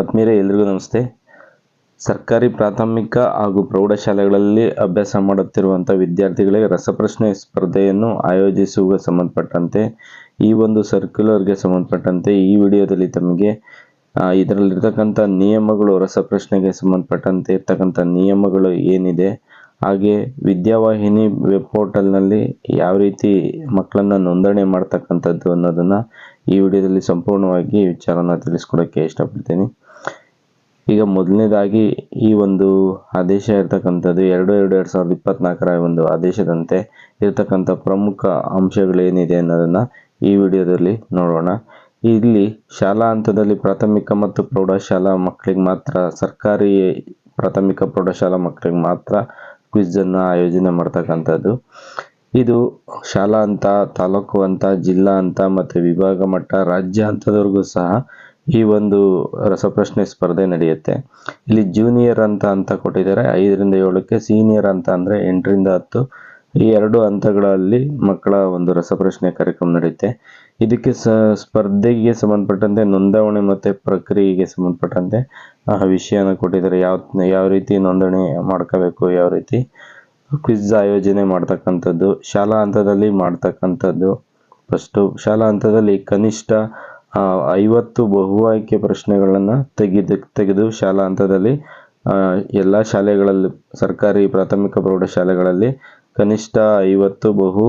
ಆತ್ಮೀಯರೇ, ಎಲ್ರಿಗೂ ನಮಸ್ತೆ. ಸರ್ಕಾರಿ, ಪ್ರಾಥಮಿಕ ಹಾಗೂ ಪ್ರೌಢಶಾಲೆಗಳಲ್ಲಿ ಅಭ್ಯಾಸ ಮಾಡುತ್ತಿರುವಂಥ ವಿದ್ಯಾರ್ಥಿಗಳಿಗೆ ರಸಪ್ರಶ್ನೆ ಸ್ಪರ್ಧೆಯನ್ನು ಆಯೋಜಿಸುವ ಸಂಬಂಧಪಟ್ಟಂತೆ, ಈ ಒಂದು ಸರ್ಕ್ಯುಲರ್ಗೆ ಸಂಬಂಧಪಟ್ಟಂತೆ ಈ ವಿಡಿಯೋದಲ್ಲಿ ತಮಗೆ ಇದರಲ್ಲಿರ್ತಕ್ಕಂಥ ನಿಯಮಗಳು, ರಸಪ್ರಶ್ನೆಗೆ ಸಂಬಂಧಪಟ್ಟಂತೆ ಇರ್ತಕ್ಕಂಥ ನಿಯಮಗಳು ಏನಿದೆ, ಹಾಗೆ ವಿದ್ಯಾವಾಹಿನಿ ವೆಬ್ ಪೋರ್ಟಲ್ನಲ್ಲಿ ಯಾವ ರೀತಿ ಮಕ್ಕಳನ್ನು ನೋಂದಣಿ ಮಾಡ್ತಕ್ಕಂಥದ್ದು ಅನ್ನೋದನ್ನು ಈ ವಿಡಿಯೋದಲ್ಲಿ ಸಂಪೂರ್ಣವಾಗಿ ವಿಚಾರನ ತಿಳಿಸ್ಕೊಡೋಕ್ಕೆ ಇಷ್ಟಪಡ್ತೀನಿ. ಈಗ ಮೊದಲನೇದಾಗಿ ಈ ಒಂದು ಆದೇಶ ಇರ್ತಕ್ಕಂಥದ್ದು ಎರಡು ಎರಡು ಎರಡು ಸಾವಿರದ ಇಪ್ಪತ್ನಾಲ್ಕರ ಒಂದು ಆದೇಶದಂತೆ ಇರತಕ್ಕಂಥ ಪ್ರಮುಖ ಅಂಶಗಳೇನಿದೆ ಅನ್ನೋದನ್ನು ಈ ವಿಡಿಯೋದಲ್ಲಿ ನೋಡೋಣ. ಇಲ್ಲಿ ಶಾಲಾ ಹಂತದಲ್ಲಿ ಪ್ರಾಥಮಿಕ ಮತ್ತು ಪ್ರೌಢಶಾಲಾ ಮಕ್ಕಳಿಗೆ ಮಾತ್ರ, ಸರ್ಕಾರಿ ಪ್ರಾಥಮಿಕ ಪ್ರೌಢಶಾಲಾ ಮಕ್ಕಳಿಗೆ ಮಾತ್ರ ಕ್ವಿಜ್ಜನ್ನು ಆಯೋಜನೆ ಮಾಡ್ತಕ್ಕಂಥದ್ದು. ಇದು ಶಾಲಾ ಹಂತ ತಾಲೂಕು ಹಂತ ಜಿಲ್ಲಾ ಹಂತ ಮತ್ತು ವಿಭಾಗ ಮಟ್ಟ, ರಾಜ್ಯ ಹಂತದವರೆಗೂ ಸಹ ಈ ಒಂದು ರಸಪ್ರಶ್ನೆ ಸ್ಪರ್ಧೆ ನಡೆಯುತ್ತೆ. ಇಲ್ಲಿ ಜೂನಿಯರ್ ಅಂತ ಅಂತ ಕೊಟ್ಟಿದ್ದಾರೆ. ಐದರಿಂದ ಏಳಕ್ಕೆ ಸೀನಿಯರ್ ಅಂತ ಅಂದರೆ ಎಂಟರಿಂದ ಹತ್ತು ಈ ಎರಡು ಹಂತಗಳಲ್ಲಿ ಮಕ್ಕಳ ಒಂದು ರಸಪ್ರಶ್ನೆ ಕಾರ್ಯಕ್ರಮ ನಡೆಯುತ್ತೆ. ಇದಕ್ಕೆ ಸ, ಸ್ಪರ್ಧೆಗೆ ಸಂಬಂಧಪಟ್ಟಂತೆ ನೋಂದಣಿ ಮತ್ತು ಪ್ರಕ್ರಿಯೆಗೆ ಸಂಬಂಧಪಟ್ಟಂತೆ ವಿಷಯನ ಕೊಟ್ಟಿದ್ದಾರೆ. ಯಾವ ಯಾವ ರೀತಿ ನೋಂದಣಿ ಮಾಡ್ಕೋಬೇಕು, ಯಾವ ರೀತಿ ಕ್ವಿಜ್ ಆಯೋಜನೆ ಮಾಡ್ತಕ್ಕಂಥದ್ದು, ಶಾಲಾ ಹಂತದಲ್ಲಿ ಮಾಡ್ತಕ್ಕಂಥದ್ದು. ಫಸ್ಟು ಶಾಲಾ ಹಂತದಲ್ಲಿ ಕನಿಷ್ಠ ಐವತ್ತು ಬಹು ಆಯ್ಕೆ ಪ್ರಶ್ನೆಗಳನ್ನು ತೆಗೆದು ತೆಗೆದು ಶಾಲಾ ಹಂತದಲ್ಲಿ ಎಲ್ಲ ಶಾಲೆಗಳಲ್ಲಿ, ಸರ್ಕಾರಿ ಪ್ರಾಥಮಿಕ ಪ್ರೌಢಶಾಲೆಗಳಲ್ಲಿ ಕನಿಷ್ಠ ಐವತ್ತು ಬಹು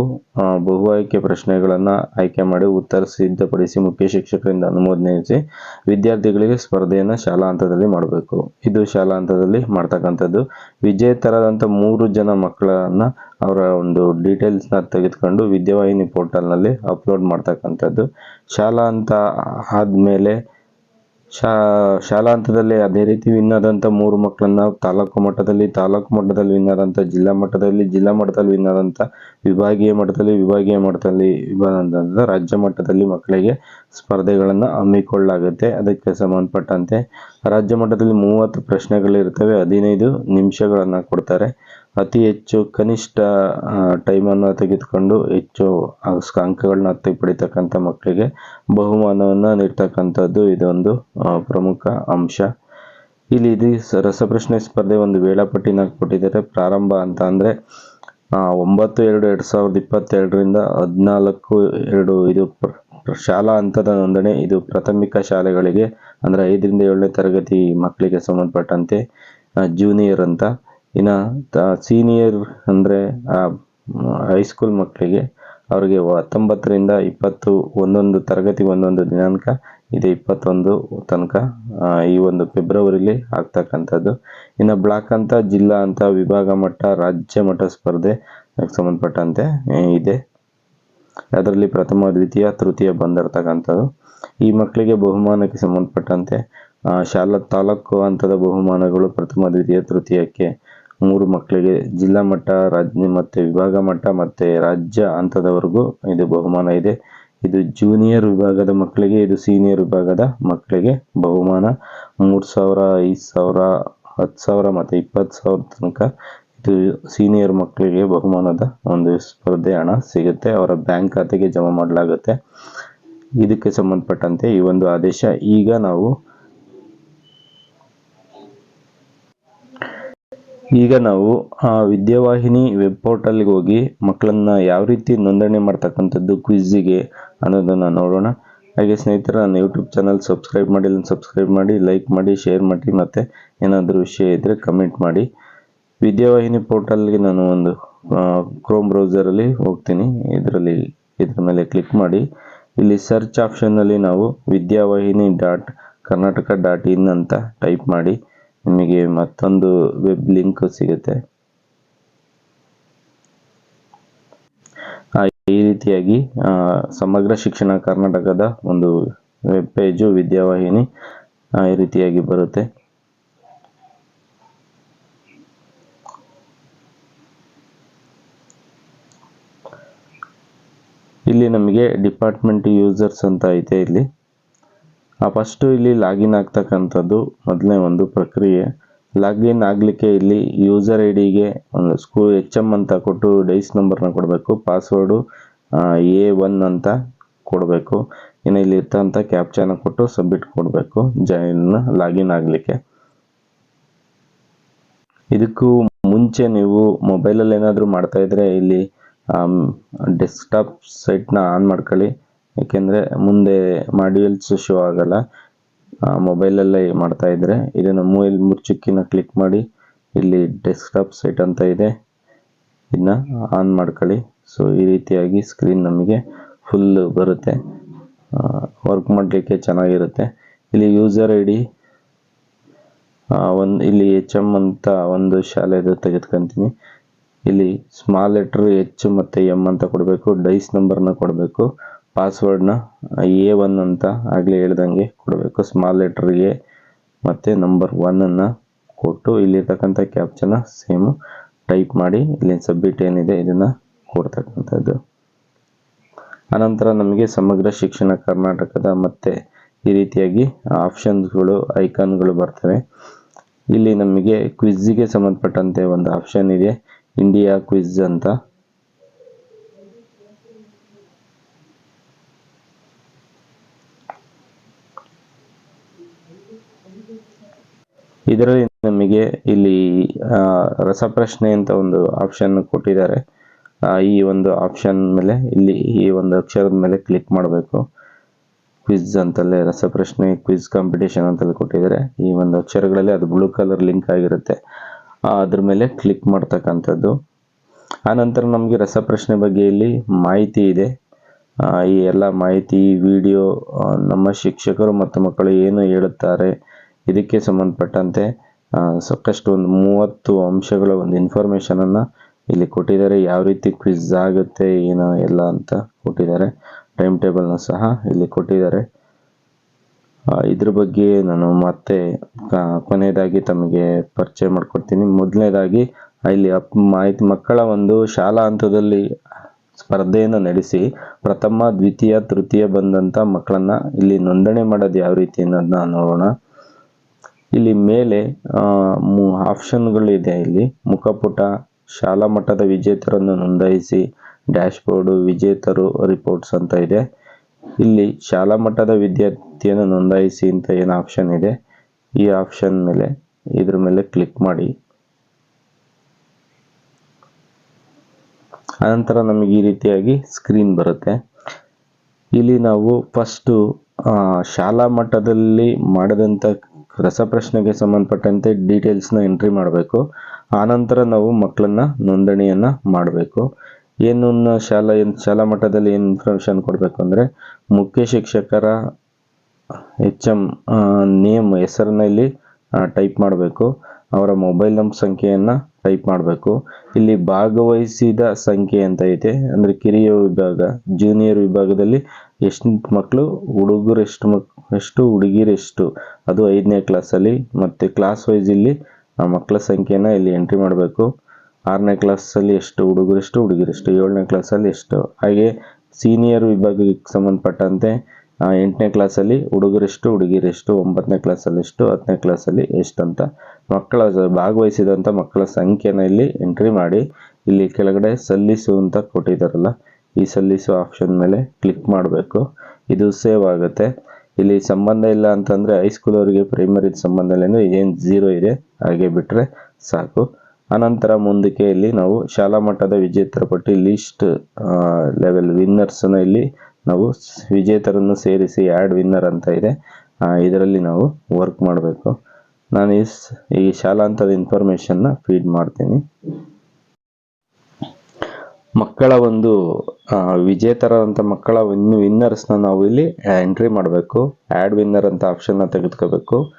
ಬಹು ಆಯ್ಕೆ ಪ್ರಶ್ನೆಗಳನ್ನು ಆಯ್ಕೆ ಮಾಡಿ ಉತ್ತರ ಸಿದ್ಧಪಡಿಸಿ ಮುಖ್ಯ ಶಿಕ್ಷಕರಿಂದ ಅನುಮೋದನೆಸಿ ವಿದ್ಯಾರ್ಥಿಗಳಿಗೆ ಸ್ಪರ್ಧೆಯನ್ನು ಶಾಲಾ ಹಂತದಲ್ಲಿ ಮಾಡಬೇಕು. ಇದು ಶಾಲಾ ಹಂತದಲ್ಲಿ ಮಾಡ್ತಕ್ಕಂಥದ್ದು. ವಿಜೇತರಾದಂಥ ಮೂರು ಜನ ಮಕ್ಕಳನ್ನು ಅವರ ಒಂದು ಡೀಟೇಲ್ಸ್ನ ತೆಗೆದುಕೊಂಡು ವಿದ್ಯಾವಾಹಿನಿ ಪೋರ್ಟಲ್ನಲ್ಲಿ ಅಪ್ಲೋಡ್ ಮಾಡ್ತಕ್ಕಂಥದ್ದು. ಶಾಲಾ ಹಂತ ಆದಮೇಲೆ ಶಾ, ಶಾಲಾ ಹಂತದಲ್ಲಿ ಅದೇ ರೀತಿ ವಿನ್ ಆದಂಥ ಮೂರು ಮಕ್ಕಳನ್ನು ತಾಲೂಕು ಮಟ್ಟದಲ್ಲಿ ತಾಲೂಕು ಮಟ್ಟದಲ್ಲಿ ವಿನ್ ಆದಂಥ ಜಿಲ್ಲಾ ಮಟ್ಟದಲ್ಲಿ ಜಿಲ್ಲಾ ಮಟ್ಟದಲ್ಲಿ ವಿನ್ ಆದಂಥ ವಿಭಾಗೀಯ ಮಟ್ಟದಲ್ಲಿ ವಿಭಾಗೀಯ ಮಟ್ಟದಲ್ಲಿ ರಾಜ್ಯ ಮಟ್ಟದಲ್ಲಿ ಮಕ್ಕಳಿಗೆ ಸ್ಪರ್ಧೆಗಳನ್ನು ಹಮ್ಮಿಕೊಳ್ಳಲಾಗುತ್ತೆ. ಅದಕ್ಕೆ ಸಂಬಂಧಪಟ್ಟಂತೆ ರಾಜ್ಯ ಮಟ್ಟದಲ್ಲಿ ಮೂವತ್ತು ಪ್ರಶ್ನೆಗಳಿರ್ತವೆ. ಹದಿನೈದು ನಿಮಿಷಗಳನ್ನು ಕೊಡ್ತಾರೆ. ಅತಿ ಹೆಚ್ಚು ಕನಿಷ್ಠ ಟೈಮನ್ನು ತೆಗೆದುಕೊಂಡು ಹೆಚ್ಚು ಅಂಕ- ಅಂಕಗಳನ್ನ ಪಡಿತಕ್ಕಂಥ ಮಕ್ಕಳಿಗೆ ಬಹುಮಾನವನ್ನು ನೀಡ್ತಕ್ಕಂಥದ್ದು ಇದೊಂದು ಪ್ರಮುಖ ಅಂಶ. ಇಲ್ಲಿ ಇದು ರಸಪ್ರಶ್ನೆ ಸ್ಪರ್ಧೆ ಒಂದು ವೇಳಾಪಟ್ಟಿನ ಕೊಟ್ಟಿದ್ದಾರೆ. ಪ್ರಾರಂಭ ಅಂತ ಅಂದರೆ ಒಂಬತ್ತು, ಎರಡು ಎರಡು ಸಾವಿರದ ಇಪ್ಪತ್ತೆರಡರಿಂದ ಹದಿನಾಲ್ಕು, ಎರಡು, ಇದು ಶಾಲಾ ಹಂತದ ನೋಂದಣಿ, ಇದು ಪ್ರಾಥಮಿಕ ಶಾಲೆಗಳಿಗೆ, ಅಂದರೆ ಐದರಿಂದ ಏಳನೇ ತರಗತಿ ಮಕ್ಕಳಿಗೆ ಸಂಬಂಧಪಟ್ಟಂತೆ ಜೂನಿಯರ್ ಅಂತ. ಇನ್ನು ಸೀನಿಯರ್ ಅಂದರೆ ಹೈಸ್ಕೂಲ್ ಮಕ್ಕಳಿಗೆ ಅವರಿಗೆ ಹತ್ತೊಂಬತ್ತರಿಂದ ಇಪ್ಪತ್ತು ಒಂದೊಂದು ತರಗತಿ ಒಂದೊಂದು ದಿನಾಂಕ, ಇದೆ ಇಪ್ಪತ್ತೊಂದು ತನಕ ಈ ಒಂದು ಫೆಬ್ರವರಿಲಿ ಆಗ್ತಕ್ಕಂಥದ್ದು. ಇನ್ನು ಬ್ಲಾಕ್ ಅಂತ ಜಿಲ್ಲಾ ಅಂತ ವಿಭಾಗ ಮಟ್ಟ, ರಾಜ್ಯ ಮಟ್ಟ ಸ್ಪರ್ಧೆ ಸಂಬಂಧಪಟ್ಟಂತೆ ಇದೆ. ಅದರಲ್ಲಿ ಪ್ರಥಮ, ದ್ವಿತೀಯ, ತೃತೀಯ ಬಂದಿರತಕ್ಕಂಥದ್ದು. ಈ ಮಕ್ಕಳಿಗೆ ಬಹುಮಾನಕ್ಕೆ ಸಂಬಂಧಪಟ್ಟಂತೆ ಶಾಲಾ ತಾಲೂಕು ಹಂತದ ಬಹುಮಾನಗಳು ಪ್ರಥಮ, ದ್ವಿತೀಯ, ತೃತೀಯಕ್ಕೆ ಮೂರು ಮಕ್ಕಳಿಗೆ ಜಿಲ್ಲಾ ಮಟ್ಟ, ರಾಜ್ಯ ಮತ್ತು ವಿಭಾಗ ಮಟ್ಟ ಮತ್ತು ರಾಜ್ಯ ಹಂತದವರೆಗೂ ಇದು ಬಹುಮಾನ ಇದೆ. ಇದು ಜೂನಿಯರ್ ವಿಭಾಗದ ಮಕ್ಕಳಿಗೆ, ಇದು ಸೀನಿಯರ್ ವಿಭಾಗದ ಮಕ್ಕಳಿಗೆ ಬಹುಮಾನ. ಮೂರು ಸಾವಿರ, ಐದು ಸಾವಿರ, ಹತ್ತು ಸಾವಿರ ಮತ್ತು ಇಪ್ಪತ್ತು ಸಾವಿರ ತನಕ ಇದು ಸೀನಿಯರ್ ಮಕ್ಕಳಿಗೆ ಬಹುಮಾನದ ಒಂದು ಸ್ಪರ್ಧೆ ಹಣ ಸಿಗುತ್ತೆ. ಅವರ ಬ್ಯಾಂಕ್ ಖಾತೆಗೆ ಜಮಾ ಮಾಡಲಾಗುತ್ತೆ. ಇದಕ್ಕೆ ಸಂಬಂಧಪಟ್ಟಂತೆ ಈ ಒಂದು ಆದೇಶ. ಈಗ ನಾವು ಈಗ ನಾವು ಆ ವಿದ್ಯಾವಾಹಿನಿ ವೆಬ್ ಪೋರ್ಟಲ್ಗೆ ಹೋಗಿ ಮಕ್ಕಳನ್ನ ಯಾವ ರೀತಿ ನೋಂದಣಿ ಮಾಡ್ತಕ್ಕಂಥದ್ದು ಕ್ವಿಝಿಗೆ ಅನ್ನೋದನ್ನು ನೋಡೋಣ. ಹಾಗೆ ಸ್ನೇಹಿತರ, ನನ್ನ ಯೂಟ್ಯೂಬ್ ಚಾನಲ್ ಸಬ್ಸ್ಕ್ರೈಬ್ ಮಾಡಿಲ್ಲ ಸಬ್ಸ್ಕ್ರೈಬ್ ಮಾಡಿ ಲೈಕ್ ಮಾಡಿ ಶೇರ್ ಮಾಡಿ, ಮತ್ತು ಏನಾದರೂ ವಿಷಯ ಇದ್ದರೆ ಕಮೆಂಟ್ ಮಾಡಿ. ವಿದ್ಯಾವಾಹಿನಿ ಪೋರ್ಟಲ್ಗೆ ನಾನು ಒಂದು ಕ್ರೋಮ್ ಬ್ರೌಸರಲ್ಲಿ ಹೋಗ್ತೀನಿ. ಇದರಲ್ಲಿ, ಇದ್ರ ಮೇಲೆ ಕ್ಲಿಕ್ ಮಾಡಿ. ಇಲ್ಲಿ ಸರ್ಚ್ ಆಪ್ಷನ್ನಲ್ಲಿ ನಾವು Vidyavahini dot Karnataka dot in ಅಂತ ಟೈಪ್ ಮಾಡಿ. ನಿಮಗೆ ಮತ್ತೊಂದು ವೆಬ್ ಲಿಂಕ್ ಸಿಗುತ್ತೆ. ಈ ರೀತಿಯಾಗಿ ಸಮಗ್ರ ಶಿಕ್ಷಣ ಕರ್ನಾಟಕದ ಒಂದು ವೆಬ್ ಪೇಜು ವಿದ್ಯಾವಾಹಿನಿ ಈ ರೀತಿಯಾಗಿ ಬರುತ್ತೆ. ಇಲ್ಲಿ ನಮಗೆ ಡಿಪಾರ್ಟ್ಮೆಂಟ್ ಯೂಸರ್ಸ್ ಅಂತ ಐತೆ ಇಲ್ಲಿ. ಫಸ್ಟು ಇಲ್ಲಿ ಲಾಗಿನ್ ಆಗ್ತಕ್ಕಂಥದ್ದು ಮೊದಲನೇ ಒಂದು ಪ್ರಕ್ರಿಯೆ. ಲಾಗಿನ್ ಆಗಲಿಕ್ಕೆ ಇಲ್ಲಿ ಯೂಸರ್ ಐ ಡಿಗೆ ಒಂದು ಸ್ಕೂ ಎಚ್ ಎಂ ಅಂತ ಕೊಟ್ಟು ಡೈಸ್ ನಂಬರ್ನ ಕೊಡಬೇಕು ಪಾಸ್ವರ್ಡು ಎ ಒನ್ ಅಂತ ಕೊಡಬೇಕು. ಇನ್ನು ಇಲ್ಲಿ ಇರ್ತಂಥ ಕ್ಯಾಪ್ಚಾನ ಕೊಟ್ಟು ಸಬ್ಮಿಟ್ ಕೊಡಬೇಕು ಜಾಯಿನ್ ಲಾಗಿನ್ ಆಗಲಿಕ್ಕೆ. ಇದಕ್ಕೂ ಮುಂಚೆ ನೀವು ಮೊಬೈಲಲ್ಲಿ ಏನಾದರೂ ಮಾಡ್ತಾ ಇದ್ರೆ ಇಲ್ಲಿ ಡೆಸ್ಕ್ಟಾಪ್ ಸೈಟ್ನ ಆನ್ ಮಾಡ್ಕೊಳ್ಳಿ. ಏಕೆಂದರೆ ಮುಂದೆ ಮಾಡ್ಯೂಲ್ಸ್ ಶೋ ಆಗಲ್ಲ. ಮೊಬೈಲಲ್ಲೇ ಮಾಡ್ತಾ ಇದ್ರೆ ಇದನ್ನು ಮೂವಲ್ ಮುರ್ಚುಕ್ಕಿನ ಕ್ಲಿಕ್ ಮಾಡಿ, ಇಲ್ಲಿ ಡೆಸ್ಕ್ಟಾಪ್ ಸೈಟ್ ಅಂತ ಇದೆ. ಇದನ್ನ ಆನ್ ಮಾಡ್ಕೊಳ್ಳಿ. ಸೊ, ಈ ರೀತಿಯಾಗಿ ಸ್ಕ್ರೀನ್ ನಮಗೆ ಫುಲ್ ಬರುತ್ತೆ. ವರ್ಕ್ ಮಾಡಲಿಕ್ಕೆ ಚೆನ್ನಾಗಿರುತ್ತೆ. ಇಲ್ಲಿ ಯೂಸರ್ ಐ ಡಿ ಒಂದು, ಇಲ್ಲಿ ಎಚ್ ಎಂ ಅಂತ ಒಂದು ಶಾಲೆದು ತೆಗೆದುಕೊಂತೀನಿ. ಇಲ್ಲಿ ಸ್ಮಾಲ್ ಲೆಟ್ರ್ ಎಚ್ ಮತ್ತು ಎಂ ಅಂತ ಕೊಡಬೇಕು, ಡೈಸ್ ನಂಬರ್ನ ಕೊಡಬೇಕು. ಪಾಸ್ವರ್ಡ್ನ ಎ ಒನ್ ಅಂತ ಆಗಲೇ ಹೇಳ್ದಂಗೆ ಕೊಡಬೇಕು. ಸ್ಮಾಲ್ ಲೆಟ್ರಿಗೆ ಮತ್ತು ನಂಬರ್ ಒನ್ನನ್ನು ಕೊಟ್ಟು ಇಲ್ಲಿರ್ತಕ್ಕಂಥ ಕ್ಯಾಪ್ಚನ್ನ ಸೇಮು ಟೈಪ್ ಮಾಡಿ ಇಲ್ಲಿ ಸಬ್ಮಿಟ್ ಏನಿದೆ ಇದನ್ನು ಕೊಡ್ತಕ್ಕಂಥದ್ದು. ಅನಂತರ ನಮಗೆ ಸಮಗ್ರ ಶಿಕ್ಷಣ ಕರ್ನಾಟಕದ ಮತ್ತು ಈ ರೀತಿಯಾಗಿ ಆಪ್ಷನ್ಸ್ಗಳು ಐಕಾನ್ಗಳು ಬರ್ತವೆ. ಇಲ್ಲಿ ನಮಗೆ ಕ್ವಿಜ್ಜಿಗೆ ಸಂಬಂಧಪಟ್ಟಂತೆ ಒಂದು ಆಪ್ಷನ್ ಇದೆ. ಇಂಡಿಯಾ ಕ್ವಿಜ್ ಅಂತ. ಇದರಲ್ಲಿ ನಮಗೆ ಇಲ್ಲಿ ರಸಪ್ರಶ್ನೆ ಅಂತ ಒಂದು ಆಪ್ಷನ್ ಕೊಟ್ಟಿದ್ದಾರೆ. ಈ ಒಂದು ಆಪ್ಷನ್ ಮೇಲೆ, ಇಲ್ಲಿ ಈ ಒಂದು ಅಕ್ಷರದ ಮೇಲೆ ಕ್ಲಿಕ್ ಮಾಡಬೇಕು. ಕ್ವಿಜ್ ಅಂತಲೇ, ರಸಪ್ರಶ್ನೆ ಕ್ವಿಜ್ ಕಾಂಪಿಟೇಷನ್ ಅಂತಲ್ಲಿ ಕೊಟ್ಟಿದ್ದಾರೆ. ಈ ಒಂದು ಅಕ್ಷರಗಳಲ್ಲಿ ಅದು ಬ್ಲೂ ಕಲರ್ ಲಿಂಕ್ ಆಗಿರುತ್ತೆ. ಅದ್ರ ಮೇಲೆ ಕ್ಲಿಕ್ ಮಾಡ್ತಕ್ಕಂಥದ್ದು. ಆನಂತರ ನಮಗೆ ರಸಪ್ರಶ್ನೆ ಬಗ್ಗೆ ಇಲ್ಲಿ ಮಾಹಿತಿ ಇದೆ. ಈ ಎಲ್ಲ ಮಾಹಿತಿ ವಿಡಿಯೋ ನಮ್ಮ ಶಿಕ್ಷಕರು ಮತ್ತು ಮಕ್ಕಳು ಏನು ಹೇಳುತ್ತಾರೆ ಇದಕ್ಕೆ ಸಂಬಂಧಪಟ್ಟಂತೆ ಸಾಕಷ್ಟು ಒಂದು ಮೂವತ್ತು ಅಂಶಗಳ ಒಂದು ಇನ್ಫಾರ್ಮೇಷನನ್ನು ಇಲ್ಲಿ ಕೊಟ್ಟಿದ್ದಾರೆ. ಯಾವ ರೀತಿ ಕ್ವಿಜ್ ಆಗುತ್ತೆ, ಏನು ಎಲ್ಲ ಅಂತ ಕೊಟ್ಟಿದ್ದಾರೆ. ಟೈಮ್ ಟೇಬಲ್ನ ಸಹ ಇಲ್ಲಿ ಕೊಟ್ಟಿದ್ದಾರೆ. ಇದ್ರ ಬಗ್ಗೆ ನಾನು ಮತ್ತೆ ಕೊನೆಯದಾಗಿ ತಮಗೆ ಪರಿಚಯ ಮಾಡ್ಕೊಡ್ತೀನಿ. ಮೊದಲನೇದಾಗಿ, ಇಲ್ಲಿ ಅಪ್, ಮಾಹಿತಿ, ಮಕ್ಕಳ ಒಂದು ಶಾಲಾ ಹಂತದಲ್ಲಿ ಸ್ಪರ್ಧೆಯನ್ನು ನಡೆಸಿ, ಪ್ರಥಮ, ದ್ವಿತೀಯ, ತೃತೀಯ ಬಂದಂಥ ಮಕ್ಕಳನ್ನ ಇಲ್ಲಿ ನೋಂದಣಿ ಮಾಡೋದು ಯಾವ ರೀತಿ ಅನ್ನೋದನ್ನ ನೋಡೋಣ. ಇಲ್ಲಿ ಮೇಲೆ ಆಪ್ಷನ್ಗಳಿದೆ ಇಲ್ಲಿ ಮುಖಪುಟ, ಶಾಲಾ ಮಟ್ಟದ ವಿಜೇತರನ್ನು ನೋಂದಾಯಿಸಿ ಡ್ಯಾಶ್ಬೋರ್ಡು ವಿಜೇತರು ರಿಪೋರ್ಟ್ಸ್ ಅಂತ ಇದೆ. ಇಲ್ಲಿ ಶಾಲಾ ಮಟ್ಟದ ವಿದ್ಯಾರ್ಥಿಯನ್ನು ನೋಂದಾಯಿಸಿ ಅಂತ ಏನು ಆಪ್ಷನ್ ಇದೆ? ಈ ಆಪ್ಷನ್ ಮೇಲೆ, ಇದ್ರ ಮೇಲೆ ಕ್ಲಿಕ್ ಮಾಡಿ. ಅನಂತರ ನಮಗೆ ಈ ರೀತಿಯಾಗಿ ಸ್ಕ್ರೀನ್ ಬರುತ್ತೆ. ಇಲ್ಲಿ ನಾವು ಫಸ್ಟು ಶಾಲಾ ಮಟ್ಟದಲ್ಲಿ ಮಾಡಿದಂಥ ರಸಪ್ರಶ್ನೆಗೆ ಸಂಬಂಧಪಟ್ಟಂತೆ ಡೀಟೇಲ್ಸ್ನ ಎಂಟ್ರಿ ಮಾಡಬೇಕು. ಆನಂತರ ನಾವು ಮಕ್ಕಳನ್ನ ನೋಂದಣಿಯನ್ನು ಮಾಡಬೇಕು. ಏನು ಶಾಲಾ ಏನು, ಶಾಲಾ ಮಟ್ಟದಲ್ಲಿ ಏನು ಇನ್ಫಾರ್ಮೇಷನ್ ಕೊಡಬೇಕು ಅಂದರೆ ಮುಖ್ಯ ಶಿಕ್ಷಕರ ಎಚ್ ಎಂ ನೇಮ್ ಹೆಸರನ್ನ ಇಲ್ಲಿ ಟೈಪ್ ಮಾಡಬೇಕು. ಅವರ ಮೊಬೈಲ್ ನಂಬರ್ ಸಂಖ್ಯೆಯನ್ನು ಟೈಪ್ ಮಾಡಬೇಕು. ಇಲ್ಲಿ ಭಾಗವಹಿಸಿದ ಸಂಖ್ಯೆ ಅಂತ ಇದೆ ಅಂದರೆ ಕಿರಿಯ ವಿಭಾಗ ಜೂನಿಯರ್ ವಿಭಾಗದಲ್ಲಿ ಎಷ್ಟು ಮಕ್ಕಳು ಹುಡುಗರು ಎಷ್ಟು ಮಕ್, ಎಷ್ಟು ಹುಡುಗಿರೆಷ್ಟು ಅದು ಐದನೇ ಕ್ಲಾಸಲ್ಲಿ ಮತ್ತು ಕ್ಲಾಸ್ ವೈಸ್ ಇಲ್ಲಿ ಆ ಮಕ್ಕಳ ಸಂಖ್ಯೆನ ಇಲ್ಲಿ ಎಂಟ್ರಿ ಮಾಡಬೇಕು. ಆರನೇ ಕ್ಲಾಸಲ್ಲಿ ಎಷ್ಟು ಹುಡುಗರೆಷ್ಟು ಹುಡುಗಿರೆಷ್ಟು ಏಳನೇ ಕ್ಲಾಸಲ್ಲಿ ಎಷ್ಟು. ಹಾಗೆ ಸೀನಿಯರ್ ವಿಭಾಗಕ್ಕೆ ಸಂಬಂಧಪಟ್ಟಂತೆ ಎಂಟನೇ ಕ್ಲಾಸಲ್ಲಿ ಹುಡುಗರೆಷ್ಟು, ಹುಡುಗಿರೆಷ್ಟು, ಒಂಬತ್ತನೇ ಕ್ಲಾಸಲ್ಲಿ ಎಷ್ಟು ಹತ್ತನೇ ಕ್ಲಾಸಲ್ಲಿ ಎಷ್ಟು ಅಂತ ಮಕ್ಕಳ ಭಾಗವಹಿಸಿದಂಥ ಮಕ್ಕಳ ಸಂಖ್ಯೆನ ಇಲ್ಲಿ ಎಂಟ್ರಿ ಮಾಡಿ ಇಲ್ಲಿ ಕೆಳಗಡೆ ಸಲ್ಲಿಸು ಅಂತ ಕೊಟ್ಟಿದ್ದಾರಲ್ಲ, ಈ ಸಲ್ಲಿಸು ಆಪ್ಷನ್ ಮೇಲೆ ಕ್ಲಿಕ್ ಮಾಡಬೇಕು. ಇದು ಸೇವ್ ಆಗುತ್ತೆ. ಇಲ್ಲಿ ಸಂಬಂಧ ಇಲ್ಲ ಅಂತಂದರೆ ಹೈಸ್ಕೂಲ್ ಅವರಿಗೆ ಪ್ರೈಮರಿ ಸಂಬಂಧ ಇಲ್ಲ ಏನು ಜೀರೋ ಇದೆ, ಹಾಗೆ ಬಿಟ್ಟರೆ ಸಾಕು. ಅನಂತರ ಮುಂದಕ್ಕೆ ಇಲ್ಲಿ ನಾವು ಶಾಲಾ ಮಟ್ಟದ ವಿಜೇತರ ಪಟ್ಟಿ ಲೀಸ್ಟ್ ಲೆವೆಲ್ ವಿನ್ನರ್ಸನ್ನು ಇಲ್ಲಿ ನಾವು ವಿಜೇತರನ್ನು ಸೇರಿಸಿ ಆ್ಯಡ್ ವಿನ್ನರ್ ಅಂತ ಇದೆ. ಇದರಲ್ಲಿ ನಾವು ವರ್ಕ್ ಮಾಡಬೇಕು. ನಾನು ಈ ಸ್- ಈ ಶಾಲಾ ಇನ್ಫಾರ್ಮೇಷನ್ನ ಫೀಡ್ ಮಾಡ್ತೀನಿ. ಮಕ್ಕಳ ಒಂದು ವಿಜೇತರ ಮಕ್ಕಳ ಇನ್ನು ವಿನ್ನರ್ಸ್ನ ನಾವು ಇಲ್ಲಿ ಎಂಟ್ರಿ ಮಾಡಬೇಕು. ಆ್ಯಡ್ ವಿನ್ನರ್ ಅಂತ ಆಪ್ಷನ್ನ ತೆಗೆದುಕೋಬೇಕು.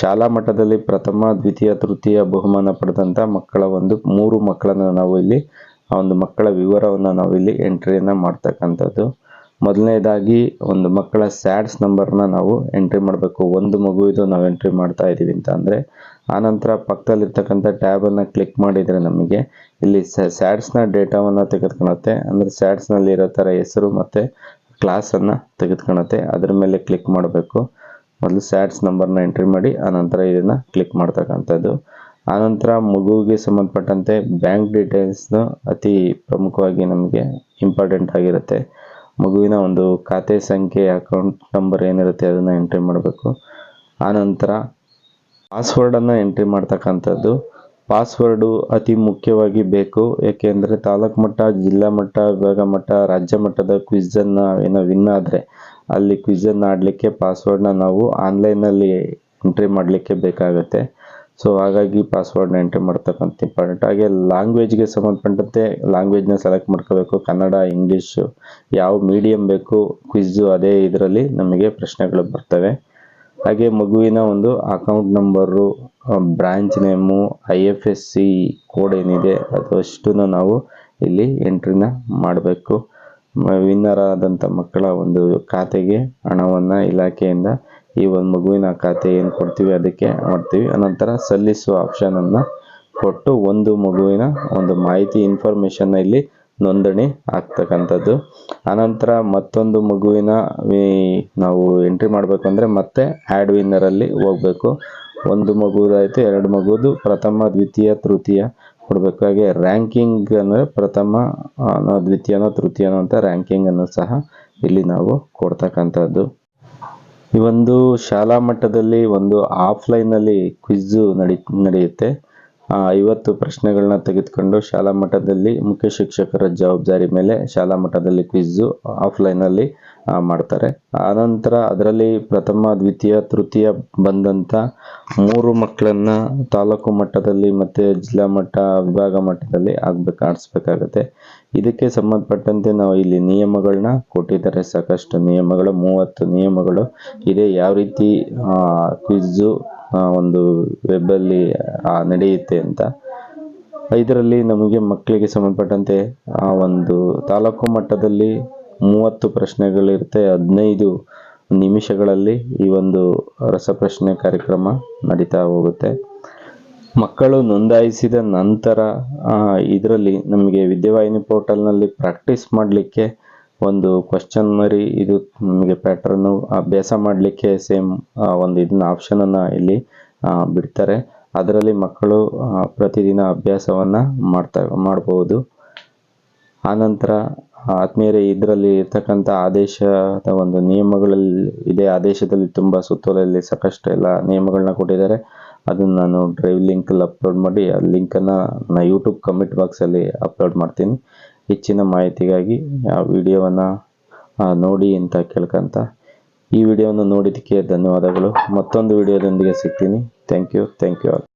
ಶಾಲಾ ಮಟ್ಟದಲ್ಲಿ ಪ್ರಥಮ, ದ್ವಿತೀಯ, ತೃತೀಯ ಬಹುಮಾನ ಪಡೆದಂಥ ಮಕ್ಕಳ ಒಂದು, ಮೂರು ಮಕ್ಕಳನ್ನು ನಾವು ಇಲ್ಲಿ, ಆ ಒಂದು ಮಕ್ಕಳ ವಿವರವನ್ನು ನಾವು ಇಲ್ಲಿ ಎಂಟ್ರಿಯನ್ನು ಮಾಡ್ತಕ್ಕಂಥದ್ದು. ಮೊದಲನೇದಾಗಿ ಒಂದು ಮಕ್ಕಳ ಸ್ಯಾಡ್ಸ್ ನಂಬರ್ನ ನಾವು ಎಂಟ್ರಿ ಮಾಡಬೇಕು. ಒಂದು ಮಗುವಿದು ನಾವು ಎಂಟ್ರಿ ಮಾಡ್ತಾ ಇದ್ದೀವಿ ಅಂತ ಅಂದರೆ ಆನಂತರ ಪಕ್ಕದಲ್ಲಿರ್ತಕ್ಕಂಥ ಟ್ಯಾಬನ್ನು ಕ್ಲಿಕ್ ಮಾಡಿದರೆ ನಮಗೆ ಇಲ್ಲಿ ಸ್ಯಾಡ್ಸ್ನ ಡೇಟಾವನ್ನು ತೆಗೆದುಕೊಳ್ಳುತ್ತೆ. ಅಂದರೆ ಸ್ಯಾಡ್ಸ್ನಲ್ಲಿ ಇರೋ ಥರ ಹೆಸರು ಮತ್ತು ಕ್ಲಾಸನ್ನು ತೆಗೆದುಕೊಳ್ಳುತ್ತೆ. ಅದರ ಮೇಲೆ ಕ್ಲಿಕ್ ಮಾಡಬೇಕು. ಮೊದಲು ಸ್ಯಾಡ್ಸ್ ನಂಬರ್ನ ಎಂಟ್ರಿ ಮಾಡಿ ಆನಂತರ ಇದನ್ನು ಕ್ಲಿಕ್ ಮಾಡ್ತಕ್ಕಂಥದ್ದು. ಆನಂತರ ಮಗುವಿಗೆ ಸಂಬಂಧಪಟ್ಟಂತೆ ಬ್ಯಾಂಕ್ ಡೀಟೇಲ್ಸ್ನು ಅತಿ ಪ್ರಮುಖವಾಗಿ ನಮಗೆ ಇಂಪಾರ್ಟೆಂಟ್ ಆಗಿರುತ್ತೆ. ಮಗುವಿನ ಒಂದು ಖಾತೆ ಸಂಖ್ಯೆ ಅಕೌಂಟ್ ನಂಬರ್ ಏನಿರುತ್ತೆ ಅದನ್ನು ಎಂಟ್ರಿ ಮಾಡಬೇಕು. ಆನಂತರ ಪಾಸ್ವರ್ಡನ್ನು ಎಂಟ್ರಿ ಮಾಡ್ತಕ್ಕಂಥದ್ದು. ಪಾಸ್ವರ್ಡು ಅತಿ ಮುಖ್ಯವಾಗಿ ಬೇಕು. ಏಕೆಂದರೆ ತಾಲೂಕು ಮಟ್ಟ, ಜಿಲ್ಲಾ ಮಟ್ಟ, ವಿಭಾಗ ಮಟ್ಟ, ರಾಜ್ಯ ಮಟ್ಟದ ಕ್ವಿಝನ್ನು ಏನೋ ವಿನ್ ಆದರೆ ಅಲ್ಲಿ ಕ್ವಿಝನ್ನು ಆಡಲಿಕ್ಕೆ ಪಾಸ್ವರ್ಡನ್ನ ನಾವು ಆನ್ಲೈನಲ್ಲಿ ಎಂಟ್ರಿ ಮಾಡಲಿಕ್ಕೆ ಬೇಕಾಗುತ್ತೆ. ಸೊ ಹಾಗಾಗಿ ಪಾಸ್ವರ್ಡ್ನ ಎಂಟ್ರಿ ಮಾಡ್ತಕ್ಕಂಥ ಇಂಪಾರ್ಟೆಂಟ್ ಹಾಗೆ ಲ್ಯಾಂಗ್ವೇಜ್ಗೆ ಸಂಬಂಧಪಟ್ಟಂತೆ ಲ್ಯಾಂಗ್ವೇಜ್ನ ಸೆಲೆಕ್ಟ್ ಮಾಡ್ಕೋಬೇಕು. ಕನ್ನಡ ಇಂಗ್ಲೀಷು ಯಾವ ಮೀಡಿಯಮ್ ಬೇಕು ಕ್ವಿಝು ಅದೇ ಇದರಲ್ಲಿ ನಮಗೆ ಪ್ರಶ್ನೆಗಳು ಬರ್ತವೆ. ಹಾಗೆ ಮಗುವಿನ ಒಂದು account number branch name I F S C code ಏನಿದೆ ಅದಷ್ಟು ನಾವು ಇಲ್ಲಿ ಎಂಟ್ರಿನ ಮಾಡಬೇಕು. ವಿನ್ನರ್ ಆದಂಥ ಮಕ್ಕಳ ಒಂದು ಖಾತೆಗೆ ಹಣವನ್ನು ಇಲಾಖೆಯಿಂದ ಈ ಒಂದು ಮಗುವಿನ ಖಾತೆ ಏನು ಕೊಡ್ತೀವಿ ಅದಕ್ಕೆ ಮಾಡ್ತೀವಿ. ಅನಂತರ ಸಲ್ಲಿಸುವ ಆಪ್ಷನನ್ನು ಕೊಟ್ಟು ಒಂದು ಮಗುವಿನ ಒಂದು ಮಾಹಿತಿ ಇನ್ಫಾರ್ಮೇಷನ್ನ ಇಲ್ಲಿ ನೋಂದಣಿ ಆಗ್ತಕ್ಕಂಥದ್ದು. ಅನಂತರ ಮತ್ತೊಂದು ಮಗುವಿನ ನಾವು ಎಂಟ್ರಿ ಮಾಡಬೇಕು ಅಂದರೆ ಮತ್ತೆ ಆ್ಯಡ್ ವಿನ್ನರಲ್ಲಿ ಹೋಗಬೇಕು. ಒಂದು ಮಗುದಾಯಿತು ಎರಡು ಮಗುದು ಪ್ರಥಮ, ದ್ವಿತೀಯ, ತೃತೀಯ ಕೊಡಬೇಕು. ಹಾಗೆ ರ್ಯಾಂಕಿಂಗ್ ಅಂದರೆ ಪ್ರಥಮ ದ್ವಿತೀಯನೋ, ತೃತೀಯನೋ ಅಂತ ರ್ಯಾಂಕಿಂಗನ್ನು ಸಹ ಇಲ್ಲಿ ನಾವು ಕೊಡ್ತಕ್ಕಂಥದ್ದು. ಈ ಒಂದು ಶಾಲಾ ಮಟ್ಟದಲ್ಲಿ ಒಂದು ಆಫ್ಲೈನಲ್ಲಿ ಕ್ವಿಝು ನಡಿ, ನಡೆಯುತ್ತೆ. ಐವತ್ತು ಪ್ರಶ್ನೆಗಳನ್ನ ತೆಗೆದುಕೊಂಡು ಶಾಲಾ ಮಟ್ಟದಲ್ಲಿ ಮುಖ್ಯ ಶಿಕ್ಷಕರ ಜವಾಬ್ದಾರಿ ಮೇಲೆ ಶಾಲಾ ಮಟ್ಟದಲ್ಲಿ ಕ್ವಿಝು ಆಫ್ಲೈನಲ್ಲಿ ನಲ್ಲಿ ಮಾಡ್ತಾರೆ. ಆನಂತರ ಅದರಲ್ಲಿ ಪ್ರಥಮ, ದ್ವಿತೀಯ, ತೃತೀಯ ಬಂದಂಥ ಮೂರು ಮಕ್ಕಳನ್ನ ತಾಲೂಕು ಮಟ್ಟದಲ್ಲಿ ಮತ್ತು ಜಿಲ್ಲಾ ಮಟ್ಟ, ವಿಭಾಗ ಮಟ್ಟದಲ್ಲಿ ಆಗ್ಬೇಕು, ಆಡಿಸ್ಬೇಕಾಗತ್ತೆ. ಇದಕ್ಕೆ ಸಂಬಂಧಪಟ್ಟಂತೆ ನಾವು ಇಲ್ಲಿ ನಿಯಮಗಳನ್ನ ಕೊಟ್ಟಿದ್ದಾರೆ. ಸಾಕಷ್ಟು ನಿಯಮಗಳು, ಮೂವತ್ತು ನಿಯಮಗಳು ಇದೆ. ಯಾವ ರೀತಿ ಕ್ವಿಝು ಒಂದು ವೆಬ್ಬಲ್ಲಿ ನಡೆಯುತ್ತೆ ಅಂತ. ಇದರಲ್ಲಿ ನಮಗೆ ಮಕ್ಕಳಿಗೆ ಸಂಬಂಧಪಟ್ಟಂತೆ, ಆ, ಒಂದು ತಾಲೂಕು ಮಟ್ಟದಲ್ಲಿ ಮೂವತ್ತು ಪ್ರಶ್ನೆಗಳಿರುತ್ತೆ. ಹದಿನೈದು ನಿಮಿಷಗಳಲ್ಲಿ ಈ ಒಂದು ರಸಪ್ರಶ್ನೆ ಕಾರ್ಯಕ್ರಮ ನಡೀತಾ ಹೋಗುತ್ತೆ. ಮಕ್ಕಳು ನೋಂದಾಯಿಸಿದ ನಂತರ ಇದರಲ್ಲಿ ನಮಗೆ ವಿದ್ಯಾವಾಹಿನಿ ಪೋರ್ಟಲ್ನಲ್ಲಿ ಪ್ರಾಕ್ಟೀಸ್ ಮಾಡಲಿಕ್ಕೆ ಒಂದು ಕ್ವಶನ್ ಮರಿ ಇದು ನಮಗೆ ಪ್ಯಾಟ್ರನ್ನು ಅಭ್ಯಾಸ ಮಾಡಲಿಕ್ಕೆ ಸೇಮ್ ಒಂದು ಇದನ್ನ ಆಪ್ಷನನ್ನು ಇಲ್ಲಿ ಬಿಡ್ತಾರೆ. ಅದರಲ್ಲಿ ಮಕ್ಕಳು ಪ್ರತಿದಿನ ಅಭ್ಯಾಸವನ್ನು ಮಾಡ್ತಾ, ಮಾಡ್ಬೋದು. ಆನಂತರ, ಆತ್ಮೀಯರೇ, ಇದರಲ್ಲಿ ಇರ್ತಕ್ಕಂಥ ಆದೇಶದ ಒಂದು ನಿಯಮಗಳಲ್ಲಿ, ಇದೇ ಆದೇಶದಲ್ಲಿ ತುಂಬ ಸುತ್ತೋಲೆಯಲ್ಲಿ ಸಾಕಷ್ಟು ಎಲ್ಲ ನಿಯಮಗಳನ್ನ ಕೊಟ್ಟಿದ್ದಾರೆ. ಅದನ್ನು ನಾನು ಡ್ರೈವ್ ಲಿಂಕಲ್ಲಿ ಅಪ್ಲೋಡ್ ಮಾಡಿ, ಆ ಲಿಂಕನ್ನು ನಾನು ಯೂಟ್ಯೂಬ್ ಕಮೆಂಟ್ ಬಾಕ್ಸಲ್ಲಿ ಅಪ್ಲೋಡ್ ಮಾಡ್ತೀನಿ. ಹೆಚ್ಚಿನ ಮಾಹಿತಿಗಾಗಿ ಆ ವಿಡಿಯೋವನ್ನು ನೋಡಿ ಅಂತ ಕೇಳ್ಕೊಂತ. ಈ ವಿಡಿಯೋವನ್ನು ನೋಡಿದ್ದಕ್ಕೆ ಧನ್ಯವಾದಗಳು. ಮತ್ತೊಂದು ವಿಡಿಯೋದೊಂದಿಗೆ ಸಿಗ್ತೀನಿ. Thank you thank you all